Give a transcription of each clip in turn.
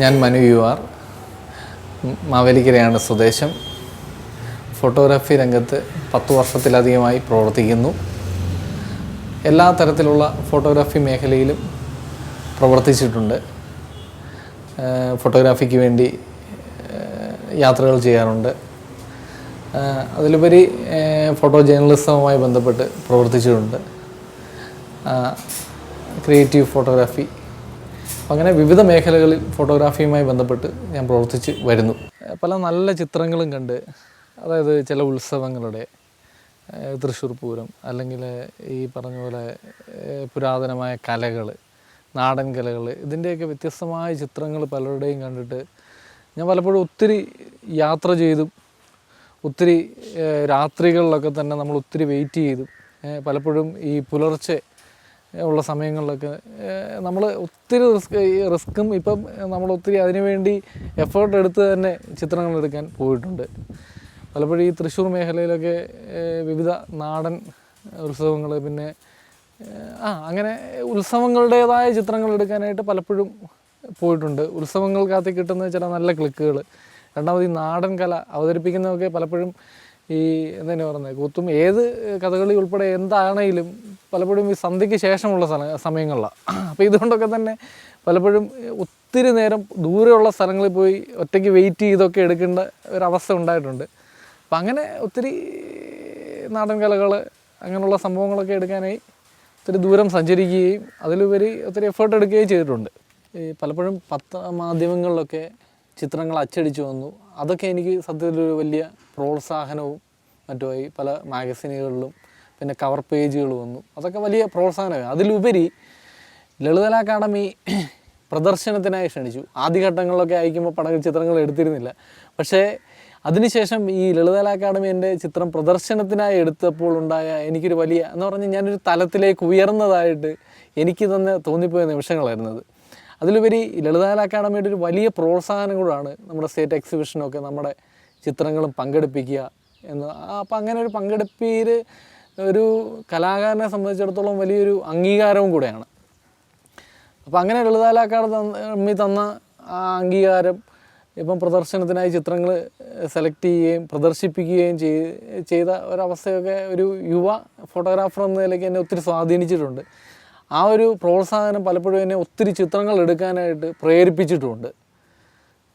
ഞാൻ Manu you are. മാവേലിക്കരയാണ് സ്വദേശം. Photography രംഗത്ത് പത്ത് വർഷത്തിലധികമായി പ്രവർത്തിക്കുന്നു. എല്ലാ തരത്തിലുള്ള ഫോട്ടോഗ്രാഫി മേഖലയിലും പ്രവർത്തിച്ചിട്ടുണ്ട്. ഫോട്ടോഗ്രാഫിക്ക് വേണ്ടി യാത്രകൾ ചെയ്യാറുണ്ട്. അതിലുപരി ഫോട്ടോ ജേർണലിസവുമായി ബന്ധപ്പെട്ട് പ്രവർത്തിച്ചിട്ടുണ്ട്. ക്രിയേറ്റീവ് ഫോട്ടോഗ്രാഫി അങ്ങനെ വിവിധ മേഖലകളിൽ ഫോട്ടോഗ്രാഫിയുമായി ബന്ധപ്പെട്ട് ഞാൻ പ്രവർത്തിച്ച് വരുന്നു. പല നല്ല ചിത്രങ്ങളും കണ്ട് അതായത് ചില ഉത്സവങ്ങളുടെ തൃശ്ശൂർ പൂരം അല്ലെങ്കിൽ ഈ പറഞ്ഞ പോലെ പുരാതനമായ കലകൾ നാടൻ കലകൾ ഇതിന്റെയൊക്കെ വ്യത്യസ്തമായ ചിത്രങ്ങൾ പലരുടെയും കണ്ടിട്ട് ഞാൻ പലപ്പോഴും ഒത്തിരി യാത്ര ചെയ്തും ഒത്തിരി രാത്രികളിലൊക്കെ തന്നെ നമ്മൾ ഒത്തിരി വെയിറ്റ് ചെയ്തും പലപ്പോഴും ഈ പുലർച്ചെ ഉള്ള സമയങ്ങളിലൊക്കെ നമ്മൾ ഒത്തിരി റിസ്ക് റിസ്ക്കും ഇപ്പം നമ്മൾ ഒത്തിരി അതിനുവേണ്ടി എഫേർട്ട് എടുത്ത് തന്നെ ചിത്രങ്ങൾ എടുക്കാൻ പോയിട്ടുണ്ട്. പലപ്പോഴും ഈ തൃശ്ശൂർ മേഖലയിലൊക്കെ വിവിധ നാടൻ ഉത്സവങ്ങൾ പിന്നെ ആ അങ്ങനെ ഉത്സവങ്ങളുടേതായ ചിത്രങ്ങൾ എടുക്കാനായിട്ട് പലപ്പോഴും പോയിട്ടുണ്ട്. ഉത്സവങ്ങൾക്കകത്ത് കിട്ടുന്ന ചില നല്ല ക്ലിക്കുകൾ രണ്ടാമത് ഈ നാടൻ കല അവതരിപ്പിക്കുന്നതൊക്കെ പലപ്പോഴും ഈ എന്താണ് പറയുന്നത് കൂത്തും ഏത് കഥകളി ഉൾപ്പെടെ എന്താണെങ്കിലും പലപ്പോഴും ഈ സന്ധ്യയ്ക്ക് ശേഷമുള്ള സമയങ്ങളിലാണ് അപ്പോൾ ഇതുകൊണ്ടൊക്കെ തന്നെ പലപ്പോഴും ഒത്തിരി നേരം ദൂരെയുള്ള സ്ഥലങ്ങളിൽ പോയി ഒറ്റയ്ക്ക് വെയിറ്റ് ചെയ്തൊക്കെ എടുക്കേണ്ട ഒരവസ്ഥ ഉണ്ടായിട്ടുണ്ട്. അപ്പം അങ്ങനെ ഒത്തിരി നാടൻ കലകൾ അങ്ങനെയുള്ള സംഭവങ്ങളൊക്കെ എടുക്കാനായി ഒത്തിരി ദൂരം സഞ്ചരിക്കുകയും അതിലുപരി ഒത്തിരി എഫേർട്ട് എടുക്കുകയും ചെയ്തിട്ടുണ്ട്. ഈ പലപ്പോഴും പത്ര മാധ്യമങ്ങളിലൊക്കെ ചിത്രങ്ങൾ അച്ചടിച്ചു വന്നു. അതൊക്കെ എനിക്ക് സത്യത്തിലൊരു വലിയ പ്രോത്സാഹനവും മറ്റുമായി പല മാഗസിനുകളിലും പിന്നെ കവർ പേജുകൾ വന്നു. അതൊക്കെ വലിയ പ്രോത്സാഹനമായി. അതിലുപരി ലളിതല അക്കാഡമി പ്രദർശനത്തിനായി ക്ഷണിച്ചു. ആദ്യഘട്ടങ്ങളിലൊക്കെ അയക്കുമ്പോൾ പടങ്ങൾ ചിത്രങ്ങൾ എടുത്തിരുന്നില്ല. പക്ഷേ അതിനുശേഷം ഈ ലളിതല അക്കാഡമി എന്റെ ചിത്രം പ്രദർശനത്തിനായി എടുത്തപ്പോൾ ഉണ്ടായ എനിക്കൊരു വലിയ എന്ന് പറഞ്ഞാൽ ഞാനൊരു തലത്തിലേക്ക് ഉയർന്നതായിട്ട് എനിക്ക് തന്നെ തോന്നിപ്പോയ നിമിഷങ്ങളായിരുന്നത്. അതിലുപരി ലളിതകല അക്കാഡമിയുടെ ഒരു വലിയ പ്രോത്സാഹനം കൂടാണ് നമ്മുടെ സ്റ്റേറ്റ് എക്സിബിഷനൊക്കെ നമ്മുടെ ചിത്രങ്ങളും പങ്കെടുപ്പിക്കുക എന്ന്. അപ്പോൾ അങ്ങനെ ഒരു പങ്കെടുപ്പിൽ ഒരു കലാകാരനെ സംബന്ധിച്ചിടത്തോളം വലിയൊരു അംഗീകാരവും കൂടെയാണ്. അപ്പോൾ അങ്ങനെ ലളിതാലാക്കാട് തമ്മി തന്ന ആ അംഗീകാരം ഇപ്പം പ്രദർശനത്തിനായി ചിത്രങ്ങൾ സെലക്ട് ചെയ്യുകയും പ്രദർശിപ്പിക്കുകയും ചെയ് ചെയ്ത ഒരവസ്ഥയൊക്കെ ഒരു യുവ ഫോട്ടോഗ്രാഫർ എന്ന നിലയ്ക്ക് എന്നെ ഒത്തിരി സ്വാധീനിച്ചിട്ടുണ്ട്. ആ ഒരു പ്രോത്സാഹനം പലപ്പോഴും എന്നെ ഒത്തിരി ചിത്രങ്ങൾ എടുക്കാനായിട്ട് പ്രേരിപ്പിച്ചിട്ടുമുണ്ട്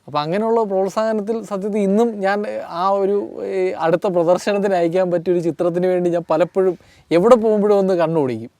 അപ്പോൾ അങ്ങനെയുള്ള പ്രോത്സാഹനത്തിൽ സത്യത്തിൽ ഇന്നും ഞാൻ ആ ഒരു അടുത്ത പ്രദർശനത്തിന് അയക്കാൻ പറ്റിയ ഒരു ചിത്രത്തിന് വേണ്ടി ഞാൻ പലപ്പോഴും എവിടെ പോകുമ്പോഴും ഒന്ന് കണ്ണോടിക്കും